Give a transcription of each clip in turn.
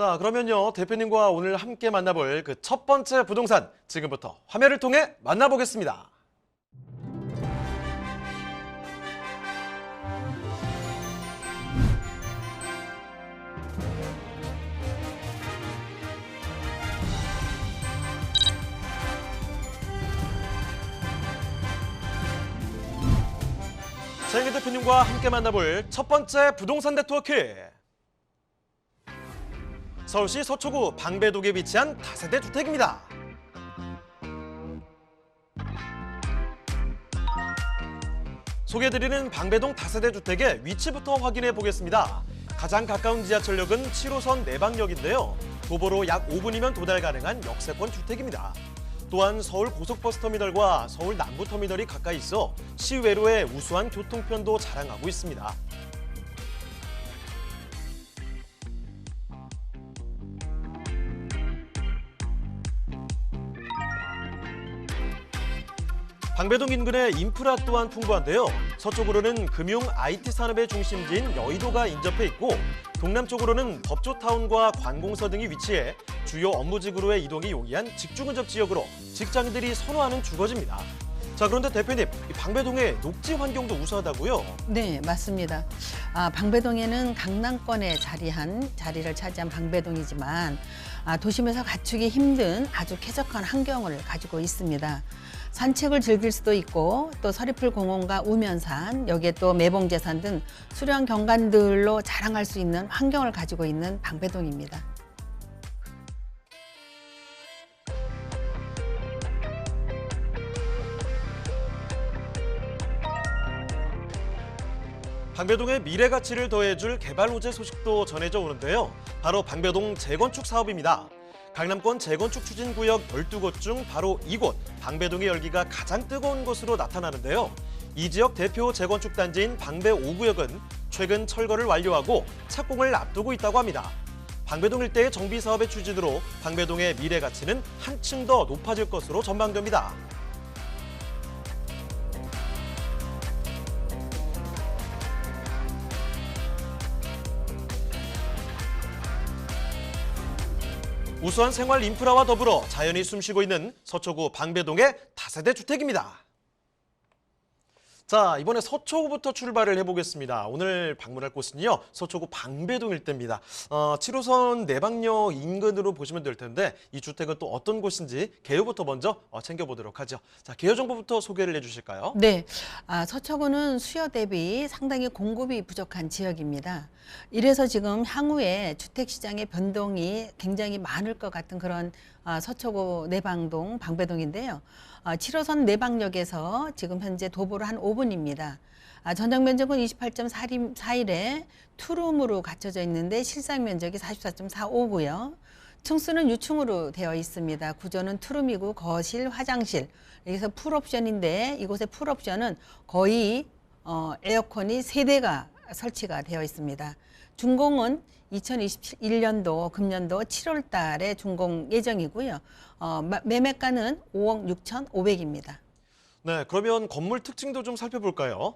자, 그러면요. 대표님과 오늘 함께 만나볼 그 첫 번째 부동산 지금부터 화면을 통해 만나보겠습니다. 최영희 대표님과 함께 만나볼 첫 번째 부동산 네트워크. 서울시 서초구 방배동에 위치한 다세대 주택입니다. 소개해드리는 방배동 다세대 주택의 위치부터 확인해 보겠습니다. 가장 가까운 지하철역은 7호선 내방역인데요. 도보로 약 5분이면 도달 가능한 역세권 주택입니다. 또한 서울 고속버스터미널과 서울 남부터미널이 가까이 있어 시외로의 우수한 교통편도 자랑하고 있습니다. 방배동 인근의 인프라 또한 풍부한데요. 서쪽으로는 금융 IT 산업의 중심지인 여의도가 인접해 있고 동남쪽으로는 법조타운과 관공서 등이 위치해 주요 업무지구로의 이동이 용이한 직주근접 지역으로 직장인들이 선호하는 주거지입니다. 자 그런데 대표님, 이 방배동의 녹지 환경도 우수하다고요? 네, 맞습니다. 아, 방배동에는 강남권에 자리한 자리를 차지한 방배동이지만 아, 도심에서 갖추기 힘든 아주 쾌적한 환경을 가지고 있습니다. 산책을 즐길 수도 있고 또 서리풀 공원과 우면산 여기에 또 매봉제산 등 수려한 경관들로 자랑할 수 있는 환경을 가지고 있는 방배동입니다. 방배동의 미래 가치를 더해줄 개발 호재 소식도 전해져 오는데요. 바로 방배동 재건축 사업입니다. 강남권 재건축 추진 구역 12곳 중 바로 이곳 방배동의 열기가 가장 뜨거운 곳으로 나타나는데요. 이 지역 대표 재건축 단지인 방배 5구역은 최근 철거를 완료하고 착공을 앞두고 있다고 합니다. 방배동 일대의 정비 사업의 추진으로 방배동의 미래 가치는 한층 더 높아질 것으로 전망됩니다. 우수한 생활 인프라와 더불어 자연이 숨쉬고 있는 서초구 방배동의 다세대 주택입니다. 자, 이번에 서초구부터 출발을 해보겠습니다. 오늘 방문할 곳은요, 서초구 방배동 일대입니다. 어, 7호선 내방역 인근으로 보시면 될 텐데, 이 주택은 또 어떤 곳인지 개요부터 먼저 어, 챙겨보도록 하죠. 자, 개요 정보부터 소개를 해주실까요? 네, 아, 서초구는 수요 대비 상당히 공급이 부족한 지역입니다. 이래서 지금 향후에 주택 시장의 변동이 굉장히 많을 것 같은 그런 아, 서초구 내방동 방배동인데요. 아, 7호선 내방역에서 지금 현재 도보로 한 5분입니다. 아, 전장 면적은 28.4일에 투룸으로 갖춰져 있는데 실상 면적이 44.45고요. 층수는 유층으로 되어 있습니다. 구조는 투룸이고 거실, 화장실. 여기서 풀옵션인데 이곳의 풀옵션은 거의 어, 에어컨이 세대가 설치가 되어 있습니다. 준공은 2021년도 금년도 7월 달에 준공 예정이고요. 어, 마- 매매가는 5억 6,500입니다. 네, 그러면 건물 특징도 좀 살펴볼까요?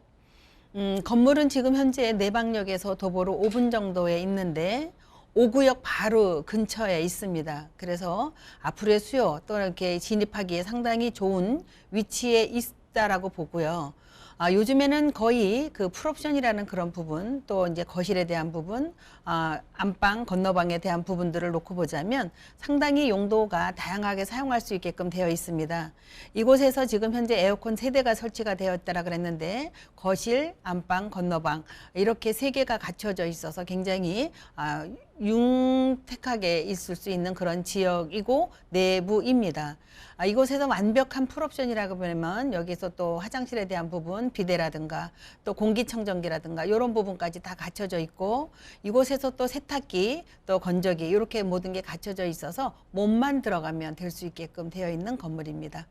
음, 건물은 지금 현재 내방역에서 도보로 5분 정도에 있는데 5구역 바로 근처에 있습니다. 그래서 앞으로의 수요 또 이렇게 진입하기에 상당히 좋은 위치에 있다라고 보고요. 아, 요즘에는 거의 그 풀옵션이라는 그런 부분 또 이제 거실에 대한 부분, 아, 안방, 건너방에 대한 부분들을 놓고 보자면 상당히 용도가 다양하게 사용할 수 있게끔 되어 있습니다. 이곳에서 지금 현재 에어컨 세대가 설치가 되어 있다라 그랬는데 거실, 안방, 건너방 이렇게 세 개가 갖춰져 있어서 굉장히 아, 융택하게 있을 수 있는 그런 지역이고 내부입니다. 아, 이곳에서 완벽한 풀옵션이라고 보면 여기서 또 화장실에 대한 부분, 비데라든가 또 공기청정기라든가 이런 부분까지 다 갖춰져 있고 이곳에서 또 세탁기, 또 건조기 이렇게 모든 게 갖춰져 있어서 몸만 들어가면 될 수 있게끔 되어 있는 건물입니다.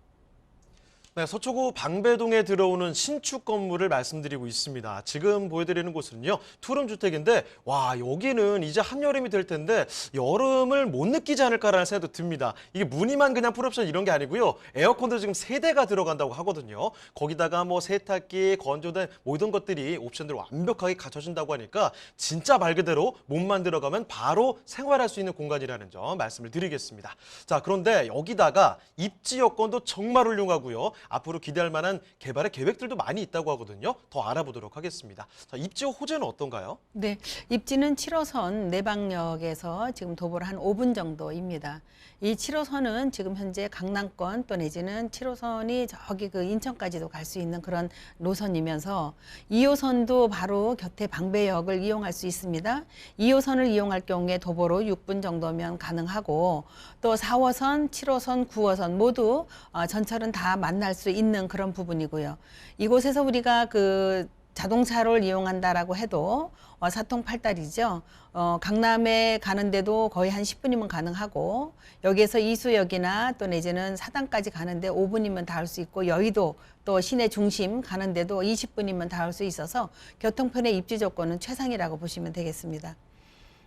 네, 서초구 방배동에 들어오는 신축 건물을 말씀드리고 있습니다. 지금 보여드리는 곳은요, 투룸 주택인데, 와, 여기는 이제 한여름이 될 텐데, 여름을 못 느끼지 않을까라는 생각도 듭니다. 이게 무늬만 그냥 풀옵션 이런 게 아니고요, 에어컨도 지금 세대가 들어간다고 하거든요. 거기다가 뭐 세탁기, 건조대 모든 것들이 옵션들로 완벽하게 갖춰진다고 하니까, 진짜 말 그대로 몸만 들어가면 바로 생활할 수 있는 공간이라는 점 말씀을 드리겠습니다. 자, 그런데 여기다가 입지 여건도 정말 훌륭하고요. 앞으로 기대할 만한 개발의 계획들도 많이 있다고 하거든요. 더 알아보도록 하겠습니다. 자, 입지 호재는 어떤가요? 네, 입지는 7호선 내방역에서 지금 도보로 한 5분 정도입니다. 이 7호선은 지금 현재 강남권 또 내지는 7호선이 저기 그 인천까지도 갈 수 있는 그런 노선이면서 2호선도 바로 곁에 방배역을 이용할 수 있습니다. 2호선을 이용할 경우에 도보로 6분 정도면 가능하고 또 4호선, 7호선, 9호선 모두 어, 전철은 다 만날 수 있는 그런 부분이고요. 이곳에서 우리가 그 자동차를 이용한다라고 해도 어, 사통팔달이죠. 어, 강남에 가는데도 거의 한 10분이면 가능하고 여기에서 이수역이나 또 내지는 사당까지 가는데 5분이면 닿을 수 있고 여의도 또 시내 중심 가는데도 20분이면 닿을 수 있어서 교통편의 입지 조건은 최상이라고 보시면 되겠습니다.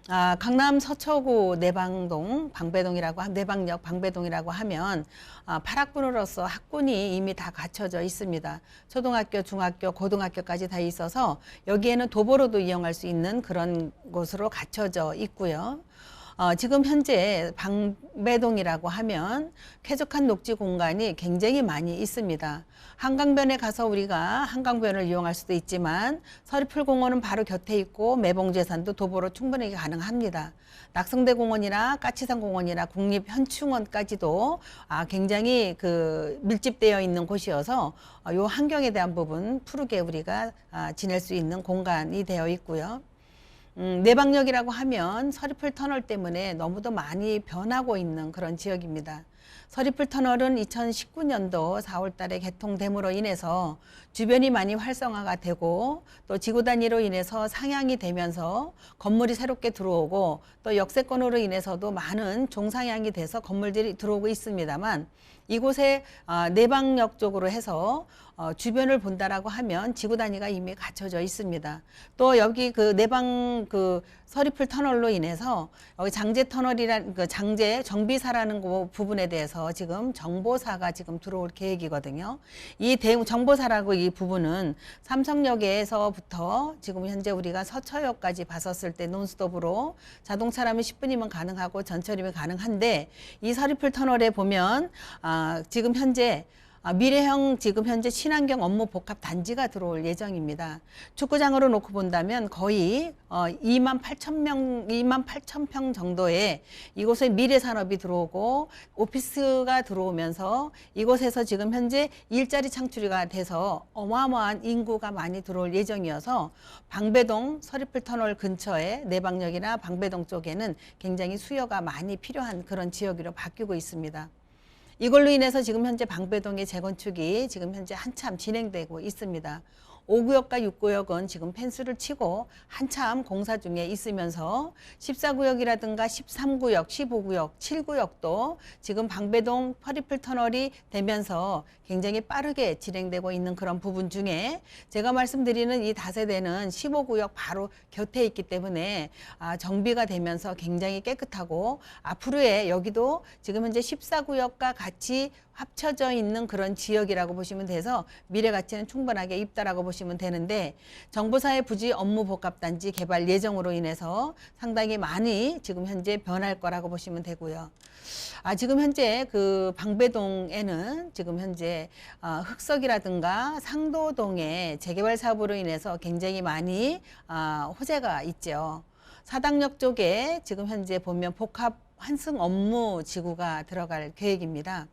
아, 강남 서초구 내방동 방배동이라고 하- 내방역 방배동이라고 하면 아, 파락군으로서 학군이 이미 다 갖춰져 있습니다. 초등학교, 중학교, 고등학교까지 다 있어서 여기에는 도보로도 이용할 수 있는 그런 곳으로 갖춰져 있고요. 어, 지금 현재 방배동이라고 하면 쾌적한 녹지 공간이 굉장히 많이 있습니다. 한강변에 가서 우리가 한강변을 이용할 수도 있지만 서리풀 공원은 바로 곁에 있고 매봉제산도 도보로 충분히 가능합니다. 낙성대 공원이나 까치산 공원이나 국립현충원까지도 아, 굉장히 그 밀집되어 있는 곳이어서 어, 요 환경에 대한 부분 푸르게 우리가 아, 지낼 수 있는 공간이 되어 있고요. 음, 내방역이라고 하면 서리풀 터널 때문에 너무도 많이 변하고 있는 그런 지역입니다. 서리풀 터널은 2019년도 4월 달에 개통됨으로 인해서 주변이 많이 활성화가 되고 또 지구 단위로 인해서 상향이 되면서 건물이 새롭게 들어오고 또 역세권으로 인해서도 많은 종상향이 돼서 건물들이 들어오고 있습니다만 이곳에 아, 내방역 쪽으로 해서 어, 주변을 본다라고 하면 지구 단위가 이미 갖춰져 있습니다. 또 여기 그 내방 그 서리풀 터널로 인해서 여기 장제 터널이란 그 장제 정비사라는 그 부분에 대해서 지금 정보사가 지금 들어올 계획이거든요. 이 대, 정보사라고 이 부분은 삼성역에서부터 지금 현재 우리가 서초역까지 봤었을 때 논스톱으로 자동차라면 10분이면 가능하고 전철이면 가능한데 이 서리풀 터널에 보면 아, 지금 현재 아, 미래형 지금 현재 친환경 업무 복합 단지가 들어올 예정입니다. 축구장으로 놓고 본다면 거의 어, 2만 8천 명, 2만 8천 평 정도의 이곳에 미래 산업이 들어오고 오피스가 들어오면서 이곳에서 지금 현재 일자리 창출이가 돼서 어마어마한 인구가 많이 들어올 예정이어서 방배동 서리풀 터널 근처에 내방역이나 방배동 쪽에는 굉장히 수요가 많이 필요한 그런 지역으로 바뀌고 있습니다. 이걸로 인해서 지금 현재 방배동의 재건축이 지금 현재 한참 진행되고 있습니다. 5구역과 6구역은 지금 펜스를 치고 한참 공사 중에 있으면서 14구역이라든가 13구역, 15구역, 7구역도 지금 방배동 퍼리플 터널이 되면서 굉장히 빠르게 진행되고 있는 그런 부분 중에 제가 말씀드리는 이 다세대는 15구역 바로 곁에 있기 때문에 아, 정비가 되면서 굉장히 깨끗하고 앞으로의 여기도 지금 현재 14구역과 같이 합쳐져 있는 그런 지역이라고 보시면 돼서 미래 가치는 충분하게 있다라고 보시면 되는데 정보사의 부지 업무 복합 단지 개발 예정으로 인해서 상당히 많이 지금 현재 변할 거라고 보시면 되고요. 아, 지금 현재 그 방배동에는 지금 현재 어, 흑석이라든가 상도동의 재개발 사업으로 인해서 굉장히 많이 아, 호재가 있죠. 사당역 쪽에 지금 현재 보면 복합 환승 업무 지구가 들어갈 계획입니다.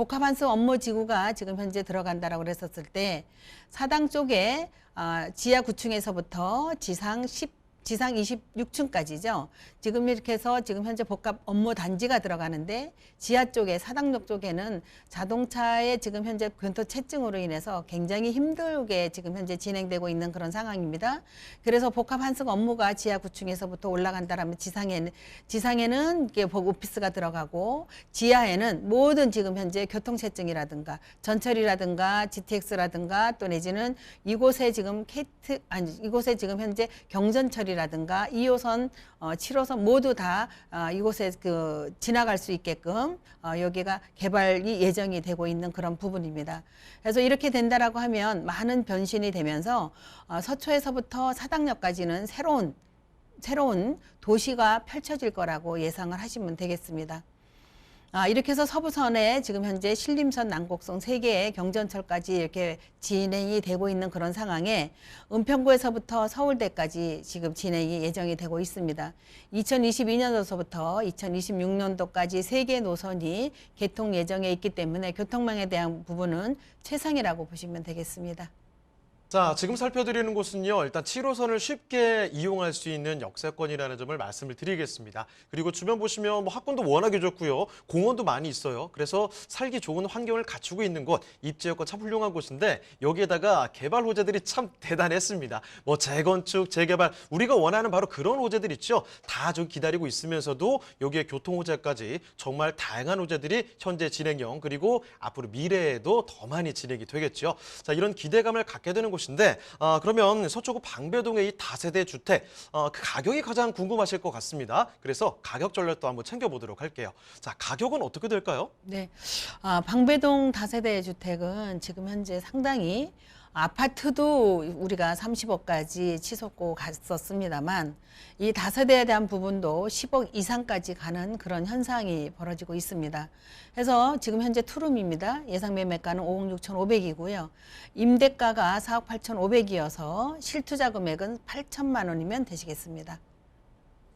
복합 환승 업무 지구가 지금 현재 들어간다라고 그랬었을 때 사당 쪽에 아, 지하 9층에서부터 지상 10 지상 26층까지죠. 지금 이렇게 해서 지금 현재 복합 업무 단지가 들어가는데 지하 쪽에 사당역 쪽에는 자동차의 지금 현재 근토 채증으로 인해서 굉장히 힘들게 지금 현재 진행되고 있는 그런 상황입니다. 그래서 복합 환승 업무가 지하 9층에서부터 올라간다라면 지상에는 지상에는 이게 복 오피스가 들어가고 지하에는 모든 지금 현재 교통 채증이라든가 전철이라든가 GTX라든가 또 내지는 이곳에 지금 케이트 아니 이곳에 지금 현재 경전철이 라든가 2호선 어, 7호선 모두 다 어, 이곳에 그 지나갈 수 있게끔 어, 여기가 개발이 예정이 되고 있는 그런 부분입니다. 그래서 이렇게 된다라고 하면 많은 변신이 되면서 어, 서초에서부터 사당역까지는 새로운 새로운 도시가 펼쳐질 거라고 예상을 하시면 되겠습니다. 아, 이렇게 해서 서부선에 지금 현재 신림선, 난곡선 세 개의 경전철까지 이렇게 진행이 되고 있는 그런 상황에 은평구에서부터 서울대까지 지금 진행이 예정이 되고 있습니다. 2022년도서부터 2026년도까지 세 개 노선이 개통 예정에 있기 때문에 교통망에 대한 부분은 최상이라고 보시면 되겠습니다. 자, 지금 살펴드리는 곳은요. 일단 7호선을 쉽게 이용할 수 있는 역세권이라는 점을 말씀을 드리겠습니다. 그리고 주변 보시면 뭐 학군도 워낙에 좋고요. 공원도 많이 있어요. 그래서 살기 좋은 환경을 갖추고 있는 곳, 입지 여건 참 훌륭한 곳인데 여기에다가 개발 호재들이 참 대단했습니다. 뭐 재건축, 재개발, 우리가 원하는 바로 그런 호재들 있죠. 다 좀 기다리고 있으면서도 여기에 교통 호재까지 정말 다양한 호재들이 현재 진행형 그리고 앞으로 미래에도 더 많이 진행이 되겠죠. 자, 이런 기대감을 갖게 되는 곳 인데 어, 그러면 서초구 방배동의 이 다세대 주택 어, 그 가격이 가장 궁금하실 것 같습니다. 그래서 가격 전략도 한번 챙겨보도록 할게요. 자, 가격은 어떻게 될까요? 네. 아, 방배동 다세대 주택은 지금 현재 상당히 아파트도 우리가 30억까지 치솟고 갔었습니다만 이 다세대에 대한 부분도 10억 이상까지 가는 그런 현상이 벌어지고 있습니다. 그래서 지금 현재 투룸입니다. 예상 매매가는 5억 6,500이고요. 임대가가 4억 8,500이어서 실투자 금액은 8천만 원이면 되시겠습니다.